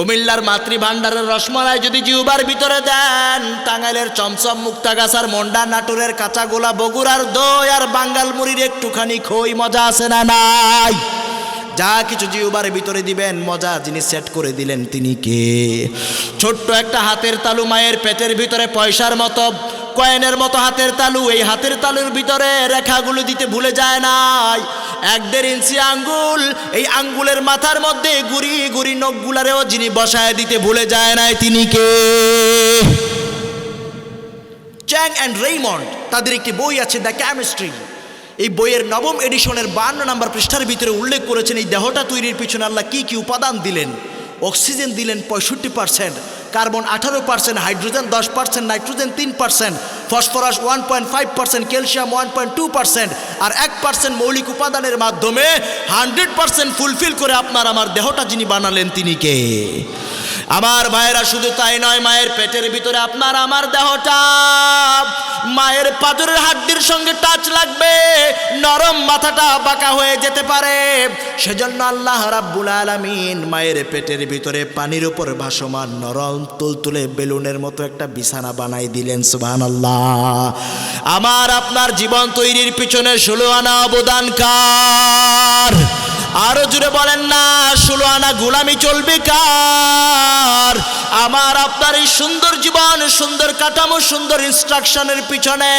কুমিল্লার মাতৃভাণ্ডারের রসমালাই যদি জিউবার ভিতরে দেন, টাঙ্গাইলের চমচম মুক্তাগাছার মন্ডা, নাটোরের কাঁচাগোলা, বগুড়ার দই আর বাঙ্গাল মুড়ির একটুখানি খই মজা আছে না নাই? যা কিছু জিউবার ভিতরে দিবেন, মজা যিনি সেট করে দিলেন তিনি কে? ছোট্ট একটা হাতের তালু মায়ের পেটের ভিতরে পয়সার মতো, কয়েনের মতো হাতের তালু, এই হাতের তালুর ভিতরে রেখাগুলো দিতে ভুলে যায় নাই। এক দেড় ইঞ্চি আঙ্গুল, এই আঙ্গুলের মাথার মধ্যে গুড়ি গুড়ি নখগুলারেও যিনি বসায় দিতে ভুলে যায় নাই তিনি কে? চ্যাং অ্যান্ড রেইমন্ড, তাদের একটি বই আছে দ্য কেমিস্ট্রি এই বইয়ের নবম এডিশনের বান্ন নাম্বার পৃষ্ঠার ভিতরে উল্লেখ করেছেন, এই দেহটা তৈরির পিছনে আল্লাহ কী কী উপাদান দিলেন? অক্সিজেন দিলেন পঁয়ষট্টি পার্সেন্ট, কার্বন আঠারো পার্সেন্ট, হাইড্রোজেন দশ পার্সেন্ট, নাইট্রোজেন তিন percent phosphorus one point five percent calcium one point two percent আর এক পার্সেন্ট মৌলিক উপাদানের মাধ্যমে হান্ড্রেড পার্সেন্ট ফুলফিল করে আপনার, আমার দেহটা যিনি বানালেন তিনি কে? আমার ভাইয়েরা শুধু তাই নয়, মায়ের পেটের ভিতরে আপনার আমার দেহটা। মায়ের পাথরের হাড্ডির সঙ্গে টাচ লাগবে, নরম মাথাটা বাঁকা হয়ে যেতে পারে। সেজন্য আল্লাহ রাব্বুল আলামিন মায়ের পেটের ভিতরে পানির উপর ভাসমান নরম তুলতুলে বেলুনের মতো একটা বিছানা বানাই দিলেন, সুবহানাল্লাহ। আমার আপনার জীবন তৈরির পিছনে ষোলো আনা অবদান কার? আরও জুড়ে বলেন না, ষোলো আনা গোলামি চলবে কার? আমার আপনার এই সুন্দর জীবন, সুন্দর কাঠামো, সুন্দর ইনস্ট্রাকশনের পিছনে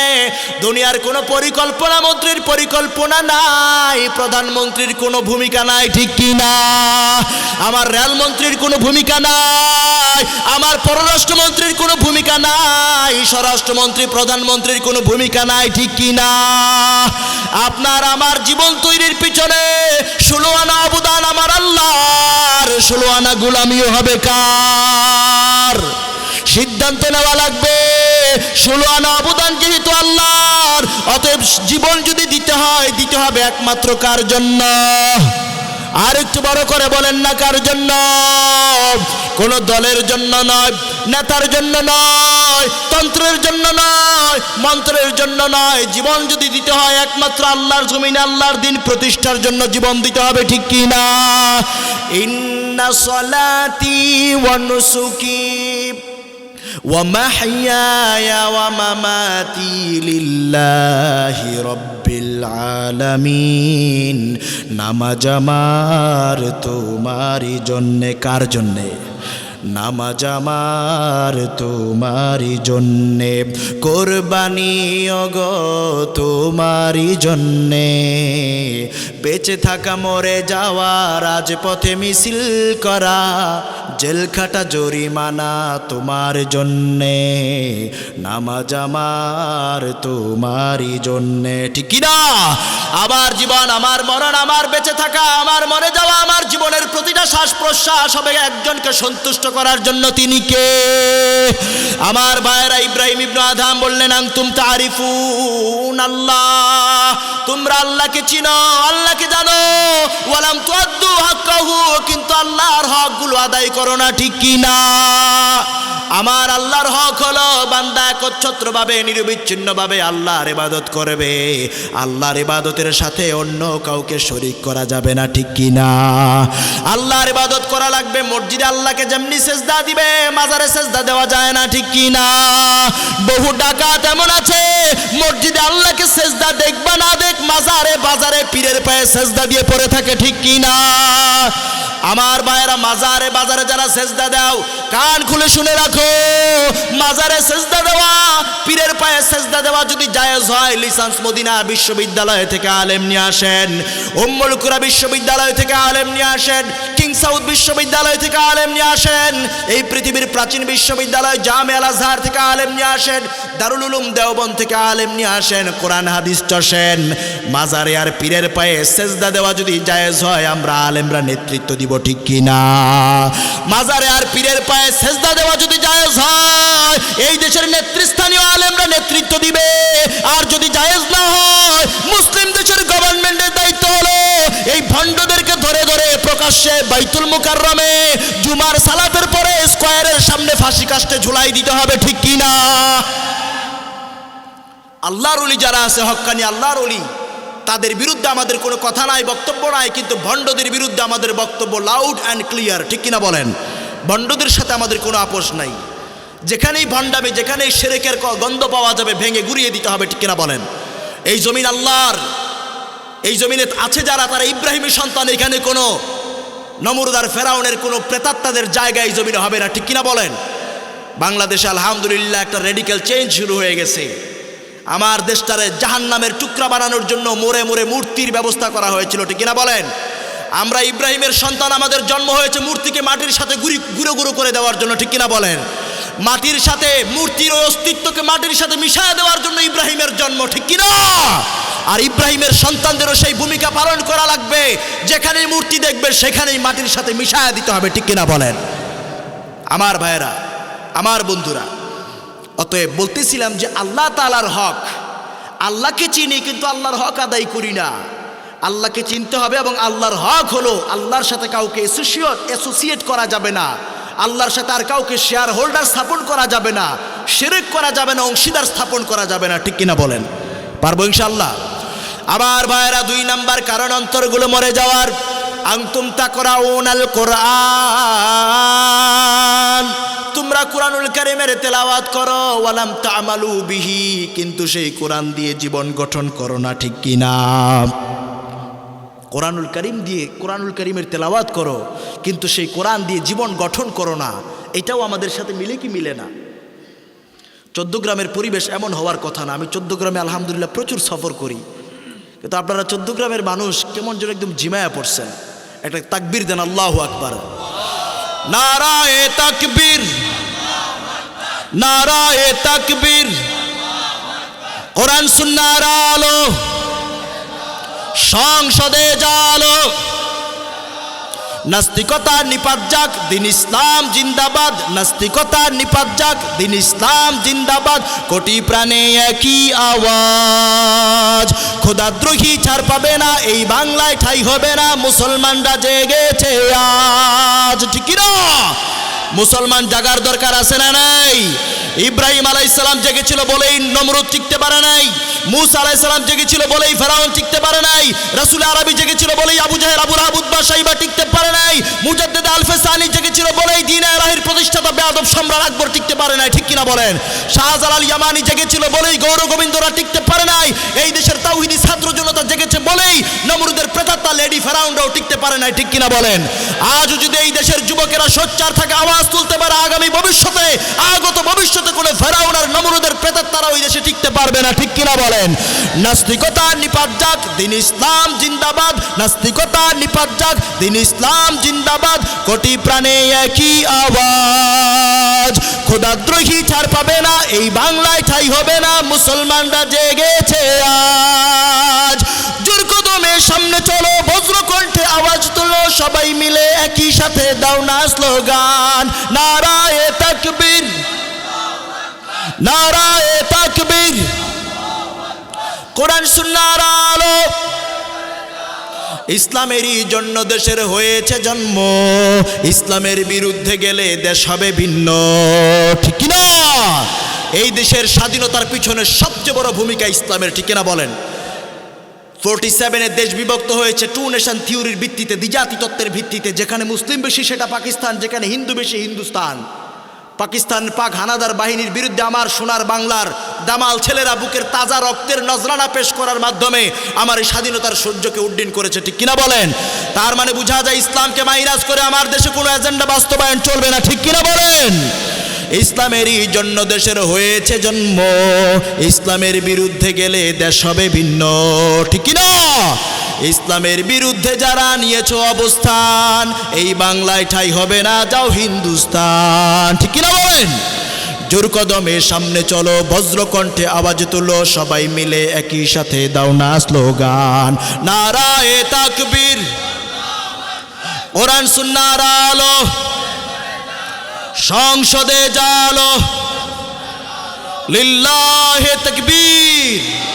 দুনিয়ার কোনো পরিকল্পনা, মন্ত্রীর পরিকল্পনা নাই, প্রধানমন্ত্রীর কোনো ভূমিকা নাই, ঠিক কি না? আমার রেলমন্ত্রীর কোনো ভূমিকা নাই, আমার পররাষ্ট্রমন্ত্রীর কোনো ভূমিকা নাই। স্বরাষ্ট্রমন্ত্রী, প্রধানমন্ত্রীর কোনো ভূমিকা নাই, ঠিক কি না? আপনার আমার জীবন তৈরির পিছনে ষোলো আনা অবদান আমার আল্লাহর। ষোলো আনা গুলামিও হবে কার? সিদ্ধান্ত নেওয়া লাগবে। ষোলো আনা অবদান যেহেতু আল্লাহর, অতএব জীবন যদি দিতে হয়, দিতে হবে একমাত্র কার জন্য? আর একটু বড় করে বলেন না কার জন্য? কোন দলের জন্য নয়, নেতার জন্য নয়, তন্ত্রের জন্য নয়, মন্ত্রের জন্য নয়। জীবন যদি দিতে হয় একমাত্র আল্লাহর জমিনে, আল্লাহর দিন প্রতিষ্ঠার জন্য জীবন দিতে হবে, ঠিক কি না? ইন্না সলাতি ওয়া নুসুকি। ومحياي ومماتي لله رب العالمين নামাজ আমার তোমারই জন্যে কার জন্যে নামাজ আমার তোমারই জন্যে কোরবানি অগ তোমারই জন্যে বেঁচে থাকা মরে যাওয়া রাজপথে মিছিল করা জেল খাটা জরিমানা তোমার জন্যে নামাজ আমার তোমারই জন্যে। ঠিকই না আমার জীবন, আমার মরণ, আমার বেঁচে থাকা, আমার মরে যাওয়া, আমার জীবনের প্রতিটা শ্বাস প্রশ্বাস হবে একজনকে সন্তুষ্ট করার জন্য। তিনি কে? আমার ভাইয়েরা ইব্রাহিম ইবনু আধাম বললেন আংতুম তারিফুন আল্লাহ। তোমরা আল্লাহকে চিনো, আল্লাহকে জানো। ওয়ালাম তুয়াদ্দু হাক্কাহু, কিন্তু আল্লাহর হকগুলো আদায় করো না, ঠিক কি না? আমার আল্লাহর হক হলো, বান্দা একচ্ছত্রভাবে, নিরবিচ্ছিন্নভাবে আল্লাহর ইবাদত করবে। আল্লাহর ইবাদতের সাথে অন্য কাউকে শরিক করা যাবে না, ঠিক কি না? আল্লাহর ইবাদত করা লাগবে, মসজিদে আল্লাহকে যেমনি সেজদা দিবে, মাজারে সেজদা দেওয়া যায় না, ঠিক কি না? বহু ডাকা তেমন আছে, মসজিদে আল্লাহকে সেজদা দেখবা না দেখ, মাজারে বাজারে পীরের পায়ে সেজদা দিয়ে পড়ে থাকে, ঠিক কি না? আমার ভাইয়েরা, মাজারে বাজারে যারা সেজদা দাও, কান খুলে শুনে রাখো। মাজারে সেজদা দেওয়া, পীরের পায়ে সেজদা দেওয়া যদি জায়েজ হয়, লিসান্স মদিনা বিশ্ববিদ্যালয় থেকে আলেম নিয়ে আসেন। উম্মুল কুরা বিশ্ববিদ্যালয় থেকে আলেম নিয়ে আসেন। কিং সাউথ বিশ্ববিদ্যালয় থেকে আলেম নিয়ে আসেন। এই পৃথিবীর প্রাচীন বিশ্ববিদ্যালয় জামে আল আজহার থেকে আলেম নিয়ে আসেন। দারুল উলুম দেওবন্দ থেকে আলেম নিয়ে আসেন। কোরআন হাদিস চষেন। মাজারে আর পীরের পায়ে সেজদা দেওয়া যদি জায়েজ হয়, আমরা আলেমরা নেতৃত্ব দিব। ঠিক কিনা? মাজারে আর পীরের পায়ে সেজদা দেওয়া যদি জায়েজ হয়, এই দেশের নেতৃস্থানীয় আলেমরা নেতৃত্ব দিবে। আর যদি জায়েজ না হয়, মুসলিম দেশের গভর্নমেন্টের দায়িত্ব হলো এই ভণ্ডদেরকে ধরে ধরে প্রকাশ্যে বাইতুল মুকাররমে জুমার সালাতের পরে স্কোয়ারের সামনে ফাঁসি কাস্টে ঝুলাই দিতে হবে ঠিক কিনা? আল্লাহর অলি যারা আছে, হক্কানি আল্লাহর অলি তাদের বিরুদ্ধে আমাদের কোনো কথা নাই, বক্তব্য নাই, কিন্তু ভণ্ডদের বিরুদ্ধে আমাদের বক্তব্য লাউড অ্যান্ড ক্লিয়ার ঠিক কিনা বলেন? ভণ্ডদের সাথে আমাদের কোনো আপোষ নাই। যেখানেই ভণ্ডাবে যেখানেই সেরেকের গন্ধ পাওয়া যাবে, ভেঙে গুড়িয়ে দিতে হবে, ঠিক কিনা বলেন? এই জমিন আল্লাহর। এই জমিনে আছে যারা, তারা ইব্রাহিমের সন্তান, এখানে কোনো নমরুদার ফেরাউনের কোনো প্রেতাত্মাদের জায়গা এই জমিনে হবে না, ঠিক কিনা বলেন? বাংলাদেশে আলহামদুলিল্লাহ একটা রেডিক্যাল চেঞ্জ শুরু হয়ে গেছে। আমার দেশটারে জাহান নামের টুকরা বানানোর জন্য মোড়ে মোড়ে মূর্তির ব্যবস্থা করা হয়েছিল, ঠিক কিনা বলেন? আমরা ইব্রাহিমের সন্তান আমাদের জন্ম হয়েছে মূর্তিকে মাটির সাথে গুড়ি, গুঁড়ো গুঁড়ো করে দেওয়ার জন্য, ঠিক কিনা বলেন? মাটির সাথে মূর্তির ওই অস্তিত্বকে মাটির সাথে মিশায় দেওয়ার জন্য ইব্রাহিমের জন্ম, ঠিক কিনা? আর ইব্রাহিমের সন্তানদেরও সেই ভূমিকা পালন করা লাগবে, যেখানেই মূর্তি দেখবে সেখানেই মাটির সাথে মিশায় দিতে হবে, ঠিক কিনা বলেন? আমার ভাইয়েরা, আমার বন্ধুরা অতএব বলতেছিলাম যে আল্লাহ তালার হক, আল্লাহকে চিনি কিন্তু আল্লাহর হক আদায় করি না। আল্লাহকে চিনতে হবে এবং আল্লাহর হক হলো আল্লাহর সাথে কাউকে অ্যাসোসিয়েট অ্যাসোসিয়েট করা যাবে না। আল্লাহর সাথে আর কাউকে শেয়ার হোল্ডার স্থাপন করা যাবে না। সেরেক করা যাবে না, অংশীদার স্থাপন করা যাবে না, ঠিক কিনা বলেন? পারব ইনশাল্লাহ আবার ভাইয়েরা, দুই নাম্বার কারণ অন্তরগুলো মরে যাওয়ার। আংতুম তা করা ওনাল কোরআন। তোমরা কোরআনুল কারিমের তেলাওয়াত করো, ওয়ালাম তামালু বিহি, কিন্তু সেই কোরআন দিয়ে জীবন গঠন করো না, ঠিক কিনা কোরআনুল করিম দিয়ে, কোরআনুল করিমের তেলাওয়াত করো, কিন্তু সেই কোরআন দিয়ে জীবন গঠন করো না, এটাও আমাদের সাথে মিলে কি মিলে না? চোদ্দ গ্রামের পরিবেশ এমন হওয়ার কথা না, আমি চোদ্দ গ্রামে আলহামদুলিল্লাহ প্রচুর সফর করি। কিন্তু আপনারা চোদ্দ গ্রামের মানুষ কেমন যেন একদম জিমায়া পড়ছেন। একটা তাকবির দেন, আল্লাহ আকবার। নারায়ে তাকবীর। নারায়ে তাকবীর। কোরআন সুন্নার আলো। সংসদে জালো। নাস্তিকতা নিপাত যাক, দিন ইসলাম জিন্দাবাদ। নাস্তিকতা নিপাত যাক, দিন ইসলাম জিন্দাবাদ। কোটি প্রাণে একই আওয়াজ। খোদাদ্রোহী ছাড় পাবে না, এই বাংলায় ঠাই হবে না। মুসলমানরা জেগেছে না মুসলমান জাগার দরকার আছে না নাই? ইব্রাহিম আলাইসালাম জেগেছিল বলেই নমরুদ টিকতে পারে নাই। মুসা আলাইসালাম জেগেছিল বলেই ফেরাউন টিকতে পারে নাই। রাসুল আরবি জেগেছিল বলেই আবু জাহের আবু রাহাব উদ্বা সাইবা টিকতে পারে নাই। মুজাদ্দেদ আলফে সানি জেগেছিল বলেই দিন রাহির প্রতিষ্ঠাতা বেয়াদব সম্রাট আকবর টিকতে পারে নাই। ঠিক কিনা বলেন? শাহজালাল ইয়ামানি জেগেছিল বলেই গৌর গোবিন্দরা টিকতে পারে নাই। এই দেশের তাওহিদি ছাত্র জনতা জেগেছে বলেই নমরুদের প্রেতাত্মা লেডি ফেরাউনরাও টিকতে পারে নাই। ঠিক কিনা বলেন? আজও যদি এই দেশের যুবকেরা সোচ্চার থাকে, আওয়াজ তুলতে পারে আগামী ভবিষ্যতে, আগত ভবিষ্যতে কোনো ফেরাউন আর নমরুদের প্রেতাত্মারা ওই দেশে টিকতে পারবে না, ঠিক কিনা বলেন? নাস্তিকতা নিপাত যাক দিন ইসলাম জিন্দাবাদ। নাস্তিকতা নিপাত যাক দিন ইসলাম জিন্দাবাদ। কোটি প্রাণে একই আওয়াজ। খোদাদ্রোহী ছাড় পাবে না, এই বাংলায় ঠাই হবে না, মুসলমানরা জেগেছে আজ। সাথে দাও না স্লোগান। নারায়ে তাকবীর। নারায়ে তাকবীর। কোরআন সুন্নার আলো। ইসলামেরই জন্য দেশের হয়েছে জন্ম। ইসলামের বিরুদ্ধে গেলে দেশ হবে ভিন্ন। ঠিক না এই দেশের স্বাধীনতার পিছনে সবচেয়ে বড় ভূমিকা ইসলামের, ঠিক কিনা বলেন? ফোরটি সেভেনের দেশ বিভক্ত হয়েছে টু নেশন থিওরির ভিত্তিতে, দ্বিজাতি তত্ত্বের ভিত্তিতে, যেখানে মুসলিম বেশি, সেটা পাকিস্তান, যেখানে হিন্দু বেশি, হিন্দুস্তান। পাকিস্তান পাক হানাদার বাহিনীর বিরুদ্ধে আমার সোনার বাংলার দামাল ছেলেরা বুকের তাজা রক্তের নজরানা পেশ করার মাধ্যমে আমার এই স্বাধীনতার সূর্যকে উড্ডীন করেছে, ঠিক কিনা বলেন? তার মানে বোঝা যায় ইসলামকে মাইনাস করে আমার দেশে কোনো এজেন্ডা বাস্তবায়ন চলবে না, ঠিক কিনা বলেন? ইসলামেরই জন্য দেশের হয়েছে জন্ম। ইসলামের বিরুদ্ধে গেলে দেশ হবে ভিন্ন। ঠিক না ইসলামের বিরুদ্ধে যারা নিয়েছ অবস্থান, এই বাংলায় ঠাই হবে না, যাও হিন্দুস্তান। ঠিক কিনা বলেন? জোর কদমে সামনে চলো, বজ্রকণ্ঠে আওয়াজ তুলো, সবাই মিলে একই সাথে দাও না স্লোগান। নারায়ে তাকবীর। কোরআন, সুন্নার আলো। সংসদে জালো। লিল্লাহে তাকবীর।